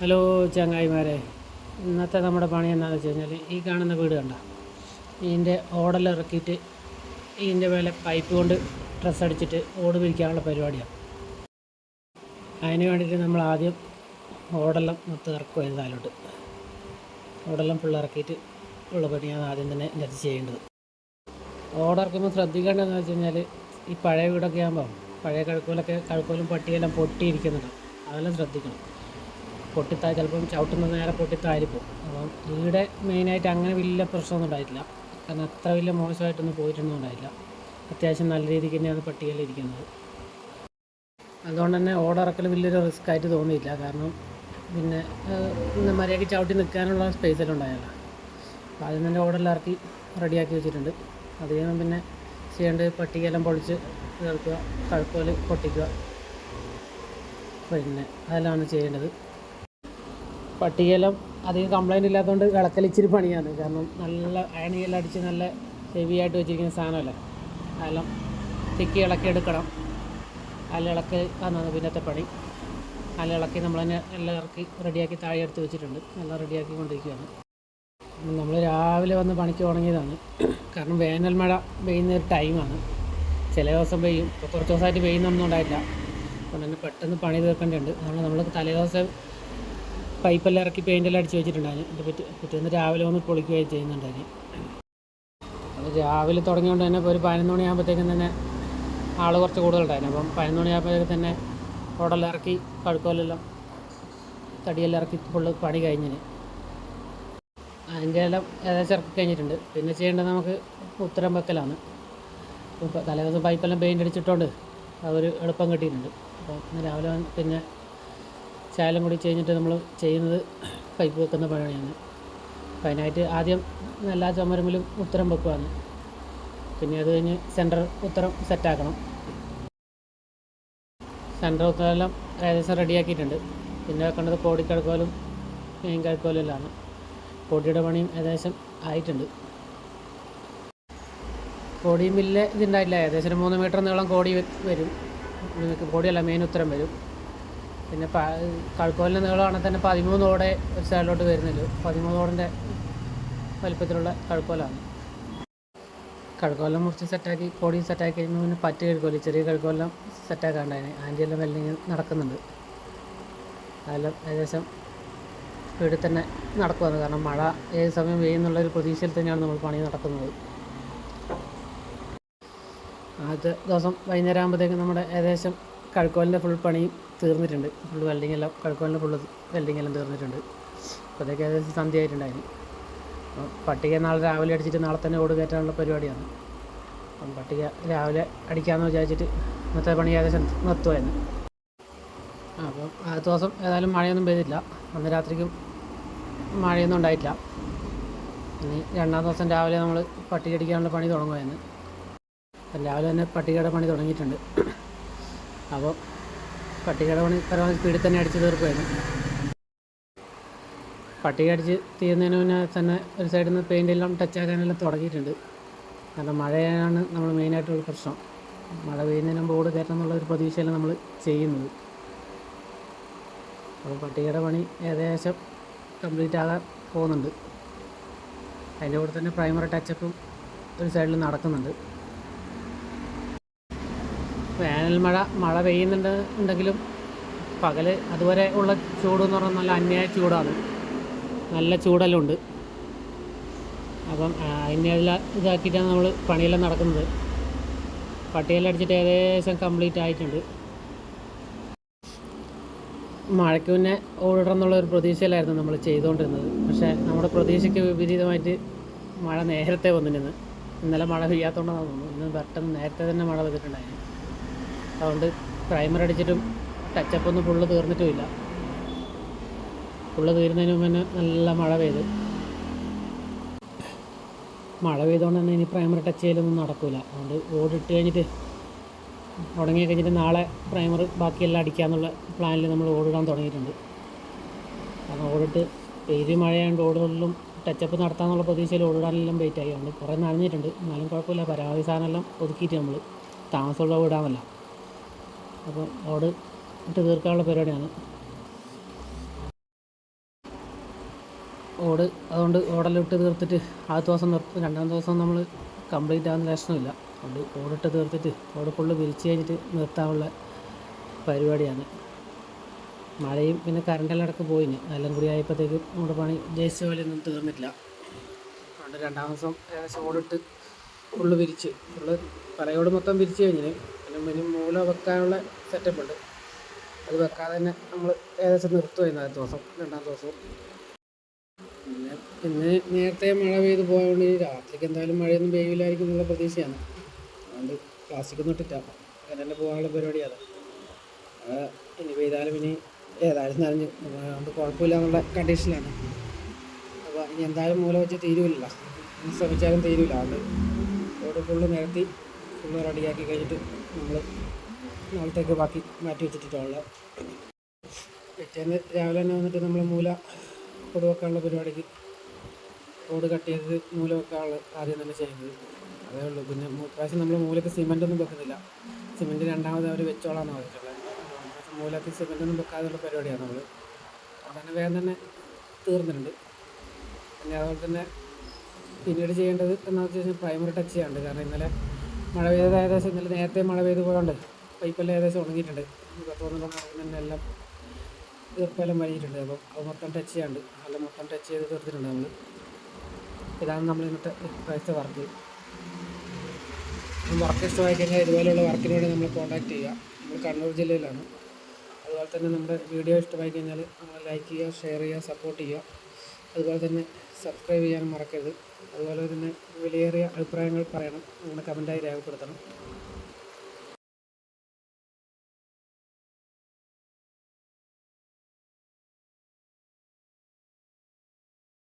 Hello ചങ്ങായിമാരെ. ഇന്നത്തെ നമ്മുടെ പണി എന്താണെന്ന് വെച്ച് കഴിഞ്ഞാൽ ഈ കാണുന്ന വീട് കണ്ട. ഇതിന്റെ ഓടലിറക്കിയിട്ട് ഇതിന്റെ മേലെ പൈപ്പ് കൊണ്ട് ഡ്രസ്സ് അടിച്ചിട്ട് ഓട് പിരിക്കാനുള്ള പരിപാടിയാണ് അതിന് വേണ്ടിയിട്ട് നമ്മൾ ആദ്യം ഓടെല്ലാം മൊത്തം ഇറക്കുക താലോട്ട് ഓടെല്ലാം ഫുൾ ഇറക്കിയിട്ട് ഉള്ള പണിയാണ് ആദ്യം തന്നെ ഇത് ചെയ്യേണ്ടത്. ഓടിറക്കുമ്പോൾ ശ്രദ്ധിക്കേണ്ടതെന്ന് വെച്ച് കഴിഞ്ഞാൽ ഈ പഴയ വീടൊക്കെ ആകുമ്പോൾ പഴയ കഴുക്കോലൊക്കെ കഴുക്കോലും പട്ടിയെല്ലാം പൊട്ടിയിരിക്കുന്നുണ്ടാവും അതെല്ലാം ശ്രദ്ധിക്കണം. പൊട്ടിത്താ ചിലപ്പം ചവിട്ടുന്നത് നേരെ പൊട്ടിത്താരിപ്പോവും അപ്പം ഇവിടെ മെയിനായിട്ട് അങ്ങനെ വലിയ പ്രശ്നമൊന്നും ഉണ്ടായിട്ടില്ല. കാരണം അത്ര വലിയ മോശമായിട്ടൊന്നും പോയിട്ടൊന്നും ഉണ്ടായില്ല അത്യാവശ്യം നല്ല രീതിക്ക് തന്നെയാണ് പട്ടികയിലിരിക്കുന്നത് അതുകൊണ്ട് തന്നെ ഓടിറക്കൽ വലിയൊരു റിസ്ക് ആയിട്ട് തോന്നിയില്ല കാരണം പിന്നെ മര്യാദയ്ക്ക് ചവിട്ടി നിൽക്കാനുള്ള സ്പേസ് എല്ലാം ഉണ്ടായല്ലോ. അപ്പോൾ ആദ്യം തന്നെ ഓടെല്ലാം ഇറക്കി റെഡിയാക്കി വെച്ചിട്ടുണ്ട്. അത് കഴിയുമ്പം പിന്നെ ചെയ്യേണ്ടത് പട്ടികയെല്ലാം പൊളിച്ച് ചേർക്കുക കഴുക്കോൽ പൊട്ടിക്കുക. പിന്നെ അതെല്ലാമാണ് ചെയ്യേണ്ടത്. പട്ടികയെല്ലാം അധികം കംപ്ലൈന്റ് ഇല്ലാത്തതുകൊണ്ട് വിളക്കലിച്ചിരി പണിയാണ്. കാരണം നല്ല അയണിയെല്ലാം അടിച്ച് നല്ല ഹെവി ആയിട്ട് വെച്ചിരിക്കുന്ന സാധനമല്ലേ? അതെല്ലാം തിക്കി ഇളക്കി എടുക്കണം. അല്ല ഇളക്കി വന്നത് പിന്നത്തെ പണി. അല്ല ഇളക്കി നമ്മൾ തന്നെ എല്ലാം ഇറക്കി റെഡിയാക്കി താഴെ എടുത്ത് വെച്ചിട്ടുണ്ട്. എല്ലാം റെഡിയാക്കി കൊണ്ടിരിക്കുകയാണ്. നമ്മൾ രാവിലെ വന്ന് പണിക്ക് തുടങ്ങിയതാണ് കാരണം വേനൽ മഴ പെയ്യുന്ന ഒരു ടൈമാണ്. ചില ദിവസം പെയ്യും. ഇപ്പോൾ കുറച്ച് ദിവസമായിട്ട് പെയ്യുന്നൊന്നും ഉണ്ടായിട്ടില്ല അതുകൊണ്ട് തന്നെ പെട്ടെന്ന് പണി തീർക്കേണ്ടതുണ്ട്. അതുകൊണ്ട് നമ്മൾ തലേ ദിവസം പൈപ്പെല്ലാം ഇറക്കി പെയിന്റെല്ലാം അടിച്ച് വെച്ചിട്ടുണ്ടായിരുന്നു. എന്റെ പിറ്റേ പിറ്റേന്ന് രാവിലെ ഒന്ന് പൊളിക്കുകയും ചെയ്യുന്നുണ്ടായിരുന്നു. അത് രാവിലെ തുടങ്ങിയതുകൊണ്ട് തന്നെ ഒരു പതിനൊന്ന് മണിയാകുമ്പോഴത്തേക്കും തന്നെ ആൾ കുറച്ച് കൂടുതലുണ്ടായിരുന്നു. അപ്പം പതിനൊന്ന് മണിയാകുമ്പോഴത്തേക്കും തന്നെ ഉടലെല്ലാം ഇറക്കി കഴുക്കോലെല്ലാം തടിയെല്ലാം ഇറക്കി ഫുള്ള് പണി കഴിഞ്ഞിന്. അതിന്റെ എല്ലാം ഏകദേശം ഇറക്കി കഴിഞ്ഞിട്ടുണ്ട്. പിന്നെ ചെയ്യേണ്ടത് നമുക്ക് ഉത്തരം വെക്കലാണ്. ഇപ്പോൾ തലേദിവസം പൈപ്പെല്ലാം പെയിന്റ് അടിച്ചിട്ടുണ്ട് അതൊരു എളുപ്പം കിട്ടിയിട്ടുണ്ട്. അപ്പോൾ ഇന്ന് രാവിലെ പിന്നെ ചായലും കൂടി കഴിഞ്ഞിട്ട് നമ്മൾ ചെയ്യുന്നത് പൈപ്പ് വെക്കുന്ന പണിയാണ്. അപ്പം അതിനായിട്ട് ആദ്യം എല്ലാ ചുമരമ്പിലും ഉത്തരം വെക്കുവാണ്. പിന്നെ അത് കഴിഞ്ഞ് സെന്റർ ഉത്തരം സെറ്റാക്കണം. സെന്റർ ഉത്തരമെല്ലാം ഏകദേശം റെഡിയാക്കിയിട്ടുണ്ട്. പിന്നെ വെക്കേണ്ടത് കോടി കഴുക്കോലും മെയിൻ കഴുക്കോലും എല്ലാം കോടിയുടെ പണിയും ഏകദേശം ആയിട്ടുണ്ട്. കോടിയും വലിയ ഇതുണ്ടായില്ല ഏകദേശം ഒരു മൂന്ന് മീറ്റർ നീളം കോടി വരും. കോടിയല്ല മെയിൻ ഉത്തരം വരും. പിന്നെ പ നീളമാണെങ്കിൽ തന്നെ പതിമൂന്നോടെ ഒരു സൈഡിലോട്ട് വരുന്നില്ല പതിമൂന്നോടിന്റെ വലിപ്പത്തിലുള്ള കഴുക്കോലാണ് കഴുക്കോലം മുറിച്ച് സെറ്റാക്കി കോടി സെറ്റാക്കി കഴിയുമ്പോൾ പിന്നെ പറ്റ് കഴുക്കോൽ ചെറിയ കഴുക്കോലെല്ലാം സെറ്റാക്കാണ്ടായിരുന്നു അതിന്റെ എല്ലാം വെല്ലിങ് നടക്കുന്നുണ്ട്. അതെല്ലാം ഏകദേശം വീട്ടിൽ തന്നെ നടക്കുവാണ്. കാരണം മഴ ഏത് സമയം പെയ്യുന്നുള്ളൊരു പ്രതീക്ഷയിൽ തന്നെയാണ് നമ്മൾ പണി നടക്കുന്നത്. ആദ്യത്തെ ദിവസം വൈകുന്നേരം ആകുമ്പോഴത്തേക്കും നമ്മുടെ ഏകദേശം കഴുക്കോലിന്റെ ഫുൾ പണിയും തീർന്നിട്ടുണ്ട്. ഫുൾ വെൽഡിംഗ് എല്ലാം കഴുക്കോലിന്റെ ഫുള്ള് വെൽഡിംഗ് എല്ലാം തീർന്നിട്ടുണ്ട്. അതൊക്കെ ഏകദേശം സന്ധ്യ ആയിട്ടുണ്ടായിരുന്നു അപ്പോൾ പട്ടിക നാളെ രാവിലെ അടിച്ചിട്ട് നാളെ തന്നെ ഓട് കയറ്റാനുള്ള പരിപാടിയാണ്. അപ്പം പട്ടിക രാവിലെ അടിക്കാമെന്ന് വിചാരിച്ചിട്ട് ഇന്നത്തെ പണി ഏകദേശം നിർത്തുമായിരുന്നു അപ്പം ആദ്യത്തെ ദിവസം ഏതായാലും മഴയൊന്നും പെയ്തില്ല. അന്ന് രാത്രിക്കും മഴയൊന്നും ഉണ്ടായിട്ടില്ല. ഇനി രണ്ടാം ദിവസം രാവിലെ നമ്മൾ പട്ടിക അടിക്കാനുള്ള പണി തുടങ്ങുമായിരുന്നു രാവിലെ തന്നെ പട്ടികയുടെ പണി തുടങ്ങിയിട്ടുണ്ട്. അപ്പോൾ പട്ടികയുടെ പണി പരമാവധി സ്പീഡിൽ തന്നെ അടിച്ച് തീർക്കുമായിരുന്നു പട്ടിക അടിച്ച് തീരുന്നതിന് മുന്നേ തന്നെ ഒരു സൈഡിൽ നിന്ന് പെയിന്റ് എല്ലാം ടച്ച് ആക്കാനെല്ലാം തുടങ്ങിയിട്ടുണ്ട്. കാരണം മഴയാണ് നമ്മൾ മെയിനായിട്ടുള്ള പ്രശ്നം. മഴ പെയ്യുന്നതിന് മുമ്പ് ഓട് കയറ്റണം എന്നുള്ള ഒരു പ്രതീക്ഷയിലാണ് നമ്മൾ ചെയ്യുന്നത്. അപ്പോൾ പട്ടികയുടെ പണി ഏകദേശം കംപ്ലീറ്റ് ആകാൻ പോകുന്നുണ്ട്. അതിന്റെ കൂടെ തന്നെ പ്രൈമറി ടച്ചപ്പും ഒരു സൈഡിൽ നടക്കുന്നുണ്ട്. വേനൽ മഴ മഴ പെയ്യുന്നുണ്ട് ഉണ്ടെങ്കിലും പകൽ അതുവരെ ഉള്ള ചൂട് എന്ന് പറഞ്ഞാൽ നല്ല അന്യായ ചൂടാണ്. നല്ല ചൂടെല്ലാം ഉണ്ട്. അപ്പം അതിനെല്ലാം ഇതാക്കിയിട്ടാണ് നമ്മൾ പണിയെല്ലാം നടക്കുന്നത്. പട്ടിയെല്ലാം അടിച്ചിട്ട് ഏകദേശം കംപ്ലീറ്റ് ആയിട്ടുണ്ട്. മഴയ്ക്ക് മുന്നേ ഓടിടണം എന്നുള്ള ഒരു പ്രതീക്ഷയിലായിരുന്നു നമ്മൾ ചെയ്തുകൊണ്ടിരുന്നത്. പക്ഷേ നമ്മുടെ പ്രതീക്ഷയ്ക്ക് വിപരീതമായിട്ട് മഴ നേരത്തെ വന്നിരുന്നു. ഇന്നലെ മഴ പെയ്യാത്തതുകൊണ്ടാണ് തോന്നുന്നു. ഇന്ന് പെട്ടെന്ന് നേരത്തെ തന്നെ മഴ പെയ്തിട്ടുണ്ടായിരുന്നു. അതുകൊണ്ട് പ്രൈമർ അടിച്ചിട്ടും ടച്ചപ്പ് ഒന്നും ഫുള്ള് തീർന്നിട്ടുമില്ല. ഫുള്ള് തീരുന്നതിന് മുമ്പ് തന്നെ നല്ല മഴ പെയ്ത്. മഴ പെയ്തുകൊണ്ട് തന്നെ ഇനി പ്രൈമർ ടച്ച് ചെയ്യലൊന്നും നടക്കില്ല അതുകൊണ്ട് ഓടിട്ട് കഴിഞ്ഞിട്ട് തുടങ്ങി കഴിഞ്ഞിട്ട് നാളെ പ്രൈമർ ബാക്കിയെല്ലാം അടിക്കാന്നുള്ള പ്ലാനിൽ നമ്മൾ ഓടിടാൻ തുടങ്ങിയിട്ടുണ്ട്. കാരണം ഓടിട്ട് പെയ്തി മഴയായതുകൊണ്ട് ഓടുകളിലും ടച്ചപ്പ് നടത്താമെന്നുള്ള പ്രതീക്ഷയിൽ ഓടിടാനെല്ലാം വെയിറ്റ് ആയി. അതുകൊണ്ട് കുറേ നനഞ്ഞിട്ടുണ്ട്. എന്നാലും കുഴപ്പമില്ല. പരമാവധി സാധനമെല്ലാം ഒതുക്കിയിട്ട് നമ്മൾ താമസമുള്ള വിടാമല്ല അപ്പോൾ ഓട് ഇട്ട് തീർക്കാനുള്ള പരിപാടിയാണ്. ഓട് അതുകൊണ്ട് ഓടെല്ലാം ഇട്ട് തീർത്തിട്ട് ആദ്യത്തെ ദിവസം നിർത്തും രണ്ടാമത്തെ ദിവസം നമ്മൾ കംപ്ലീറ്റ് ആകുന്ന ലക്ഷണമില്ല. അതുകൊണ്ട് ഓടിട്ട് തീർത്തിട്ട് ഓട് ഫുള്ള് വിരിച്ച് കഴിഞ്ഞിട്ട് നിർത്താനുള്ള പരിപാടിയാണ്. മഴയും പിന്നെ കറണ്ടെല്ലാം ഇടയ്ക്ക് പോയിന്. എല്ലാം കൂടി ആയപ്പോഴത്തേക്കും നമ്മുടെ പണി ഉദ്ദേശിച്ച പോലെ ഒന്നും തീർന്നിട്ടില്ല. അതുകൊണ്ട് രണ്ടാം ദിവസം ഏകദേശം ഓടിട്ട് ഫുള്ള് വിരിച്ച്. ഫുള്ള് പലയോട് മൊത്തം വിരിച്ച് കഴിഞ്ഞിന്. പിന്നെ ഇനി മൂല വെക്കാനുള്ള സെറ്റപ്പ് ഉണ്ട്. അത് വെക്കാതെ തന്നെ നമ്മൾ ഏകദേശം നിർത്തുമായിരുന്നു ആദ്യത്തെ ദിവസം രണ്ടാം ദിവസവും. പിന്നെ ഇന്ന് നേരത്തെ മഴ പെയ്ത് പോയതുകൊണ്ട് രാത്രിക്ക് എന്തായാലും മഴയൊന്നും പെയ്യില്ലായിരിക്കും എന്നുള്ള പ്രതീക്ഷയാണ്. അതുകൊണ്ട് ക്ലാസ്സിക്കൊന്നും ഇട്ടിട്ടാണ് അങ്ങനെ തന്നെ പോകാനുള്ള പരിപാടിയാണ്. ഇനി പെയ്താലും ഇനി ഏതായാലും നനഞ്ഞ് അതുകൊണ്ട് കുഴപ്പമില്ല എന്നുള്ള കണ്ടീഷനിലാണ് അപ്പോൾ ഇനി എന്തായാലും മൂല വെച്ച് തീരുമില്ല ശ്രമിച്ചാലും തീരുമില്ല അതുകൊണ്ട് റോഡ് ഫുള്ള് നിരത്തി ഫുള്ള് റെഡിയാക്കി കഴിഞ്ഞിട്ട് നമ്മൾ നാളത്തേക്ക് ബാക്കി മാറ്റി വെച്ചിട്ടുള്ളത് പിറ്റേന്ന് രാവിലെ തന്നെ വന്നിട്ട് നമ്മൾ മൂല കൊടു വെക്കാനുള്ള പരിപാടിക്ക് റോഡ് കട്ട് ചെയ്ത് മൂല വെക്കാനുള്ള ആദ്യം തന്നെ ചെയ്യുന്നത്. അതേ ഉള്ളൂ. പിന്നെ പ്രാവശ്യം നമ്മൾ മൂലക്ക് സിമെന്റ് ഒന്നും വെക്കുന്നില്ല. സിമെന്റ് രണ്ടാമത് അവർ വെച്ചോളാന്ന് പറഞ്ഞിട്ടുള്ളത് മൂലക്ക് സിമെന്റ് ഒന്നും വെക്കാതെയുള്ള പരിപാടിയാണ് നമ്മൾ അതന്നെ വേഗം തന്നെ തീർന്നിട്ടുണ്ട്. പിന്നെ അതുപോലെ തന്നെ പിന്നീട് ചെയ്യേണ്ടത് എന്താണെന്ന് വെച്ച് കഴിഞ്ഞാൽ പ്രൈമറി ടച്ച് ചെയ്യാണ്ട് കാരണം ഇന്നലെ മഴ പെയ്തത് ഏകദേശം ഇന്നലെ നേരത്തെ മഴ പെയ്ത് പോയതുകൊണ്ട് പൈപ്പെല്ലാം ഏകദേശം ഉണങ്ങിയിട്ടുണ്ട്. പത്ത് പന്ത്രണ്ട് തന്നെ എല്ലാം ഈർപ്പെല്ലാം വലിയിട്ടുണ്ട് അപ്പോൾ അത് മൊത്തം ടച്ച് ചെയ്യാണ്ട്. അല്ല മൊത്തം ടച്ച് ചെയ്ത് തീർത്തിട്ടുണ്ട് നമ്മൾ ഇതാണ് നമ്മൾ ഇന്നത്തെ പ്രാവശ്യത്തെ വർക്ക് വർക്ക് ഇഷ്ടമായി കഴിഞ്ഞാൽ ഇതുപോലെയുള്ള വർക്കിന് വേണ്ടി നമ്മൾ കോൺടാക്റ്റ് ചെയ്യുക. നമ്മൾ കണ്ണൂർ ജില്ലയിലാണ്. അതുപോലെ തന്നെ നമ്മുടെ വീഡിയോ ഇഷ്ടമായി കഴിഞ്ഞാൽ ലൈക്ക് ചെയ്യുക ഷെയർ ചെയ്യുക സപ്പോർട്ട് ചെയ്യുക. അതുപോലെ തന്നെ സബ്സ്ക്രൈബ് ചെയ്യാൻ മറക്കരുത്. അതുപോലെ തന്നെ വിലയേറിയ അഭിപ്രായങ്ങൾ പറയണം നിങ്ങളുടെ കമന്റായി രേഖപ്പെടുത്തണം.